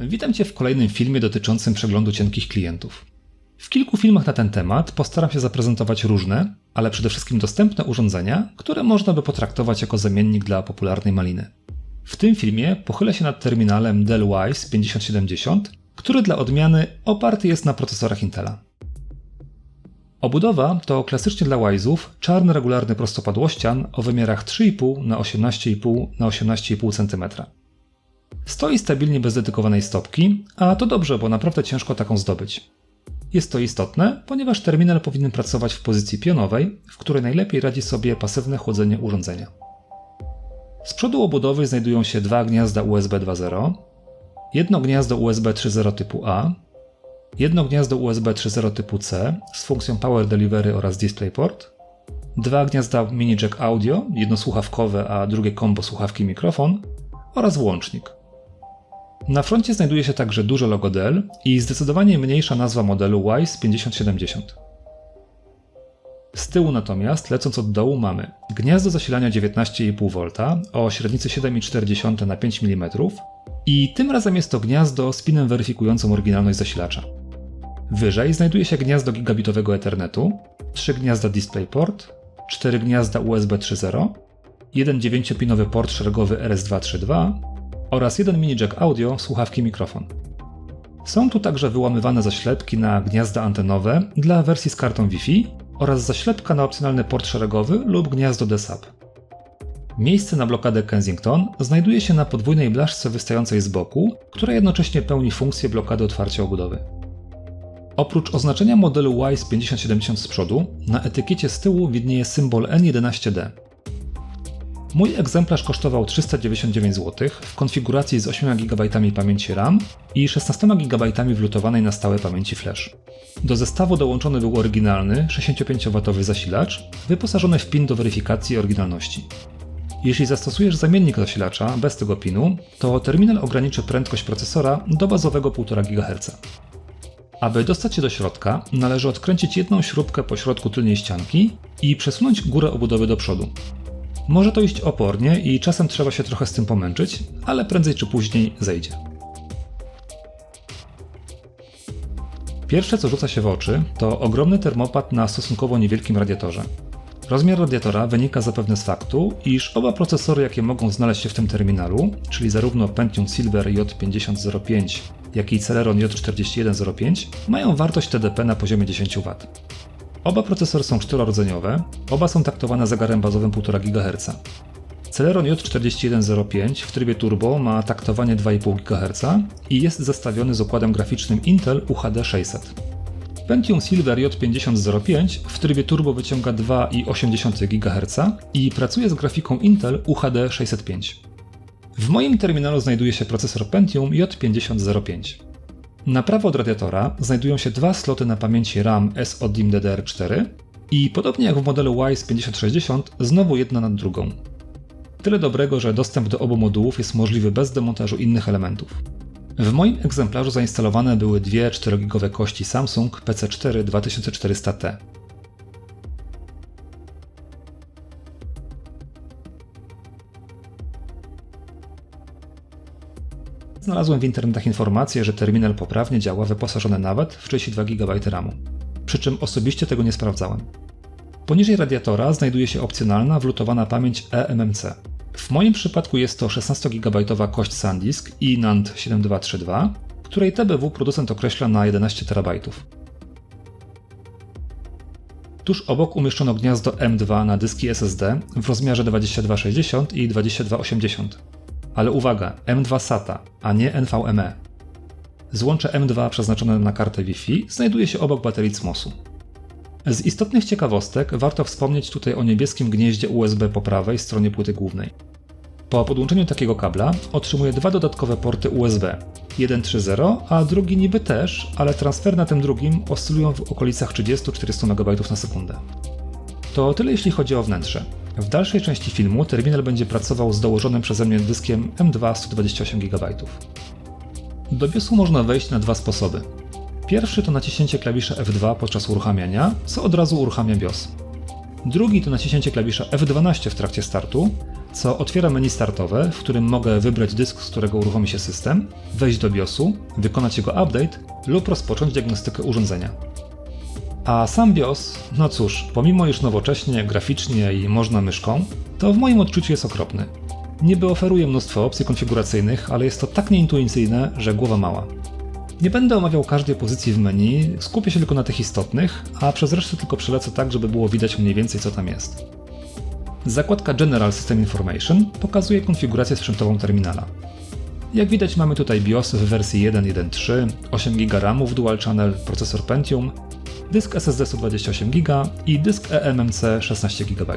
Witam Cię w kolejnym filmie dotyczącym przeglądu cienkich klientów. W kilku filmach na ten temat postaram się zaprezentować różne, ale przede wszystkim dostępne urządzenia, które można by potraktować jako zamiennik dla popularnej maliny. W tym filmie pochylę się nad terminalem Dell Wise 5070, który dla odmiany oparty jest na procesorach Intela. Obudowa to klasycznie dla Wise'ów czarny regularny prostopadłościan o wymiarach 3,5 na 18,5 na 18,5 cm. Stoi stabilnie bez dedykowanej stopki, a to dobrze, bo naprawdę ciężko taką zdobyć. Jest to istotne, ponieważ terminal powinien pracować w pozycji pionowej, w której najlepiej radzi sobie pasywne chłodzenie urządzenia. Z przodu obudowy znajdują się dwa gniazda USB 2.0, jedno gniazdo USB 3.0 typu A, jedno gniazdo USB 3.0 typu C z funkcją Power Delivery oraz DisplayPort, dwa gniazda mini jack audio, jedno słuchawkowe, a drugie combo słuchawki mikrofon oraz włącznik. Na froncie znajduje się także duże logo Dell i zdecydowanie mniejsza nazwa modelu Wise 5070. Z tyłu natomiast, lecąc od dołu, mamy gniazdo zasilania 19,5V o średnicy 7,4 na 5 mm i tym razem jest to gniazdo z pinem weryfikującym oryginalność zasilacza. Wyżej znajduje się gniazdo gigabitowego Ethernetu, 3 gniazda DisplayPort, 4 gniazda USB 3.0, jeden 9-pinowy port szeregowy RS232 oraz jeden mini jack audio, słuchawki mikrofon. Są tu także wyłamywane zaślepki na gniazda antenowe dla wersji z kartą Wi-Fi oraz zaślepka na opcjonalny port szeregowy lub gniazdo DSAP. Miejsce na blokadę Kensington znajduje się na podwójnej blaszce wystającej z boku, która jednocześnie pełni funkcję blokady otwarcia obudowy. Oprócz oznaczenia modelu WISE 5070 z przodu, na etykiecie z tyłu widnieje symbol N11D. Mój egzemplarz kosztował 399 zł w konfiguracji z 8 GB pamięci RAM i 16 GB wlutowanej na stałe pamięci flash. Do zestawu dołączony był oryginalny 65W zasilacz, wyposażony w pin do weryfikacji oryginalności. Jeśli zastosujesz zamiennik zasilacza bez tego pinu, to terminal ograniczy prędkość procesora do bazowego 1,5 GHz. Aby dostać się do środka, należy odkręcić jedną śrubkę po środku tylnej ścianki i przesunąć górę obudowy do przodu. Może to iść opornie i czasem trzeba się trochę z tym pomęczyć, ale prędzej czy później zejdzie. Pierwsze co rzuca się w oczy to ogromny termopad na stosunkowo niewielkim radiatorze. Rozmiar radiatora wynika zapewne z faktu, iż oba procesory, jakie mogą znaleźć się w tym terminalu, czyli zarówno Pentium Silver J5005, jak i Celeron J4105, mają wartość TDP na poziomie 10 W. Oba procesory są czterorodzeniowe, oba są taktowane zegarem bazowym 1,5 GHz. Celeron J4105 w trybie turbo ma taktowanie 2,5 GHz i jest zestawiony z układem graficznym Intel UHD 600. Pentium Silver J5005 w trybie turbo wyciąga 2,8 GHz i pracuje z grafiką Intel UHD 605. W moim terminalu znajduje się procesor Pentium J5005. Na prawo od radiatora znajdują się dwa sloty na pamięci RAM SODIMM DDR4 i podobnie jak w modelu WISE 5060 znowu jedna nad drugą. Tyle dobrego, że dostęp do obu modułów jest możliwy bez demontażu innych elementów. W moim egzemplarzu zainstalowane były dwie 4GB kości Samsung PC4 2400T. Znalazłem w internetach informację, że terminal poprawnie działa wyposażony nawet w 32 GB RAMu. Przy czym osobiście tego nie sprawdzałem. Poniżej radiatora znajduje się opcjonalna wlutowana pamięć eMMC. W moim przypadku jest to 16 GB kość SanDisk i NAND 7232, której TBW producent określa na 11 TB. Tuż obok umieszczono gniazdo M2 na dyski SSD w rozmiarze 2260 i 2280. Ale uwaga, M2 SATA, a nie NVMe. Złącze M2 przeznaczone na kartę Wi-Fi znajduje się obok baterii CMOS-u. Z istotnych ciekawostek warto wspomnieć tutaj o niebieskim gnieździe USB po prawej stronie płyty głównej. Po podłączeniu takiego kabla otrzymuje dwa dodatkowe porty USB. Jeden 3.0, a drugi niby też, ale transfery na tym drugim oscylują w okolicach 30-40 MB na sekundę. To tyle jeśli chodzi o wnętrze. W dalszej części filmu terminal będzie pracował z dołożonym przeze mnie dyskiem M2 128 GB. Do BIOSu można wejść na dwa sposoby. Pierwszy to naciśnięcie klawisza F2 podczas uruchamiania, co od razu uruchamia BIOS. Drugi to naciśnięcie klawisza F12 w trakcie startu, co otwiera menu startowe, w którym mogę wybrać dysk, z którego uruchomi się system, wejść do BIOSu, wykonać jego update lub rozpocząć diagnostykę urządzenia. A sam BIOS, no cóż, pomimo iż nowocześnie, graficznie i można myszką, to w moim odczuciu jest okropny. Niby oferuje mnóstwo opcji konfiguracyjnych, ale jest to tak nieintuicyjne, że głowa mała. Nie będę omawiał każdej pozycji w menu, skupię się tylko na tych istotnych, a przez resztę tylko przelecę tak, żeby było widać mniej więcej co tam jest. Zakładka General System Information pokazuje konfigurację sprzętową terminala. Jak widać mamy tutaj BIOS w wersji 1.1.3, 8 GB RAM Dual Channel, procesor Pentium, dysk SSD 128 GB i dysk eMMC 16 GB.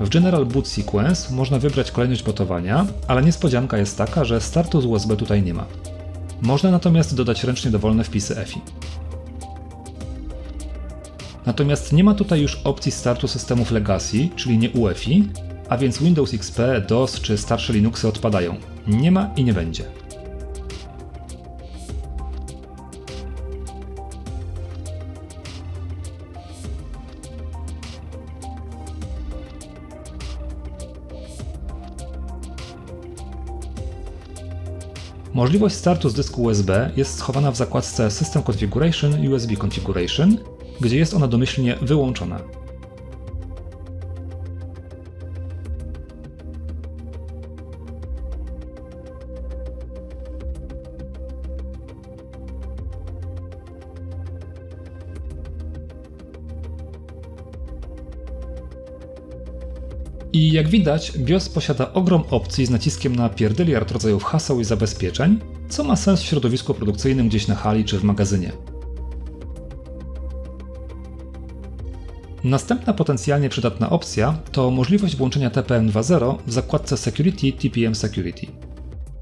W General Boot Sequence można wybrać kolejność botowania, ale niespodzianka jest taka, że startu z USB tutaj nie ma. Można natomiast dodać ręcznie dowolne wpisy EFI. Natomiast nie ma tutaj już opcji startu systemów Legacy, czyli nie UEFI, a więc Windows XP, DOS czy starsze Linuxy odpadają. Nie ma i nie będzie. Możliwość startu z dysku USB jest schowana w zakładce System Configuration USB Configuration, gdzie jest ona domyślnie wyłączona. I jak widać, BIOS posiada ogrom opcji z naciskiem na pierdyliard rodzajów haseł i zabezpieczeń, co ma sens w środowisku produkcyjnym gdzieś na hali czy w magazynie. Następna potencjalnie przydatna opcja to możliwość włączenia TPM 2.0 w zakładce Security TPM Security.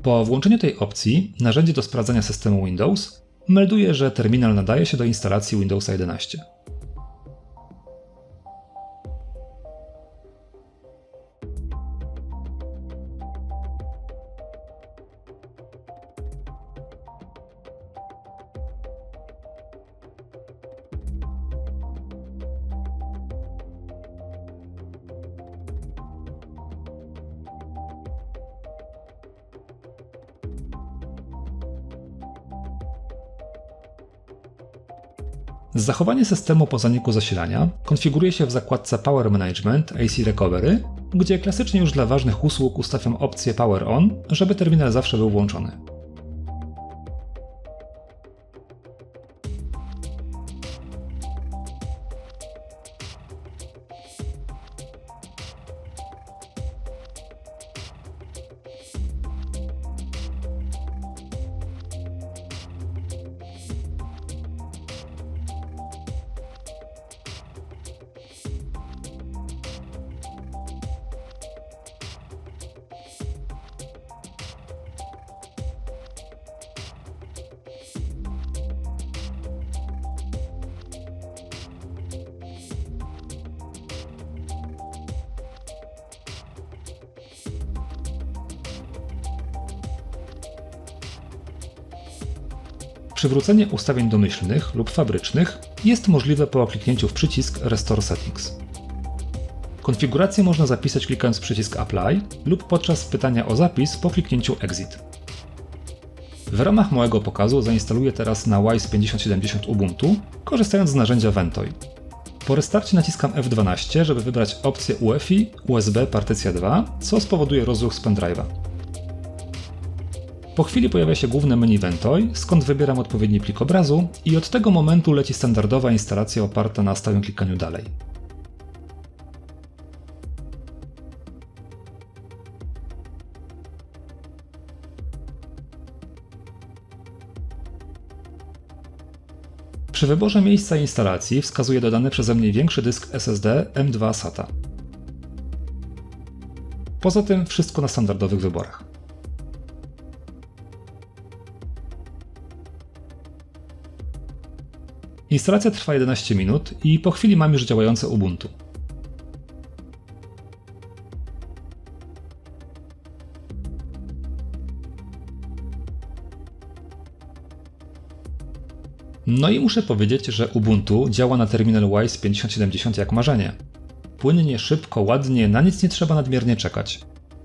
Po włączeniu tej opcji narzędzie do sprawdzania systemu Windows melduje, że terminal nadaje się do instalacji Windowsa 11. Zachowanie systemu po zaniku zasilania konfiguruje się w zakładce Power Management AC Recovery, gdzie klasycznie już dla ważnych usług ustawiam opcję Power On, żeby terminal zawsze był włączony. Przywrócenie ustawień domyślnych lub fabrycznych jest możliwe po kliknięciu w przycisk Restore Settings. Konfigurację można zapisać klikając przycisk Apply lub podczas pytania o zapis po kliknięciu Exit. W ramach małego pokazu zainstaluję teraz na WISE 5070 Ubuntu, korzystając z narzędzia Ventoy. Po restarcie naciskam F12, żeby wybrać opcję UEFI USB partycja 2, co spowoduje rozruch z pendrive'a. Po chwili pojawia się główne menu Ventoy, skąd wybieram odpowiedni plik obrazu i od tego momentu leci standardowa instalacja oparta na stałym klikaniu dalej. Przy wyborze miejsca instalacji wskazuję dodany przeze mnie większy dysk SSD M2 SATA. Poza tym wszystko na standardowych wyborach. Instalacja trwa 11 minut i po chwili mam już działające Ubuntu. No i muszę powiedzieć, że Ubuntu działa na terminal WISE 5070 jak marzenie. płynnie, szybko, ładnie, na nic nie trzeba nadmiernie czekać.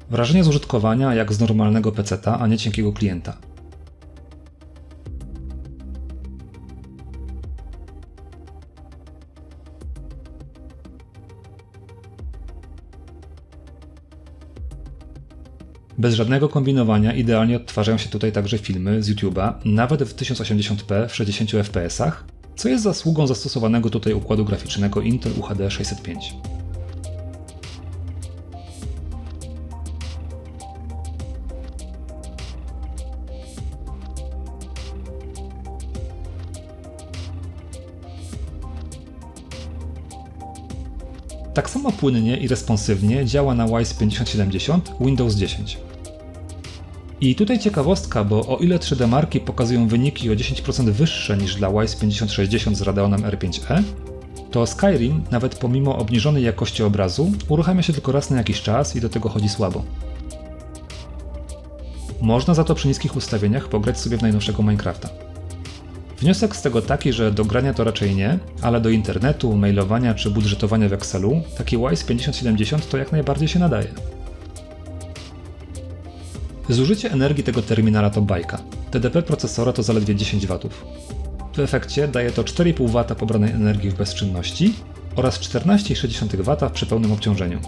Wrażenie z użytkowania jak z normalnego peceta, a nie cienkiego klienta. Bez żadnego kombinowania idealnie odtwarzają się tutaj także filmy z YouTube'a, nawet w 1080p w 60 fps, co jest zasługą zastosowanego tutaj układu graficznego Intel UHD 605. Tak samo płynnie i responsywnie działa na WISE 5070 Windows 10. I tutaj ciekawostka, bo o ile 3D marki pokazują wyniki o 10% wyższe niż dla WISE 5060 z Radeonem R5E, to Skyrim, nawet pomimo obniżonej jakości obrazu, uruchamia się tylko raz na jakiś czas i do tego chodzi słabo. Można za to przy niskich ustawieniach pograć sobie w najnowszego Minecrafta. Wniosek z tego taki, że do grania to raczej nie, ale do internetu, mailowania czy budżetowania w Excelu taki WISE 5070 to jak najbardziej się nadaje. Zużycie energii tego terminala to bajka. TDP procesora to zaledwie 10 W. W efekcie daje to 4,5 W pobranej energii w bezczynności oraz 14,6 W przy pełnym obciążeniu.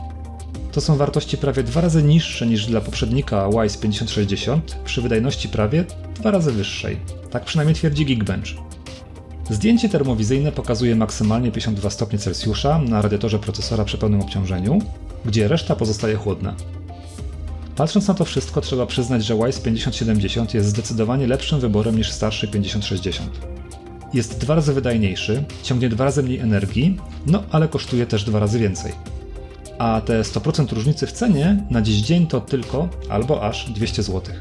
To są wartości prawie dwa razy niższe niż dla poprzednika WISE 5060 przy wydajności prawie dwa razy wyższej. Tak przynajmniej twierdzi Geekbench. Zdjęcie termowizyjne pokazuje maksymalnie 52 stopnie Celsjusza na radiatorze procesora przy pełnym obciążeniu, gdzie reszta pozostaje chłodna. Patrząc na to wszystko, trzeba przyznać, że WISE 5070 jest zdecydowanie lepszym wyborem niż starszy 5060. Jest dwa razy wydajniejszy, ciągnie dwa razy mniej energii, no ale kosztuje też dwa razy więcej. A te 100% różnicy w cenie na dziś dzień to tylko albo aż 200 zł.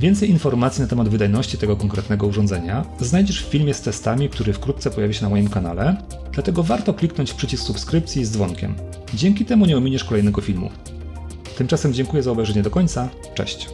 Więcej informacji na temat wydajności tego konkretnego urządzenia znajdziesz w filmie z testami, który wkrótce pojawi się na moim kanale, dlatego warto kliknąć w przycisk subskrypcji z dzwonkiem. Dzięki temu nie ominiesz kolejnego filmu. Tymczasem dziękuję za obejrzenie do końca. Cześć.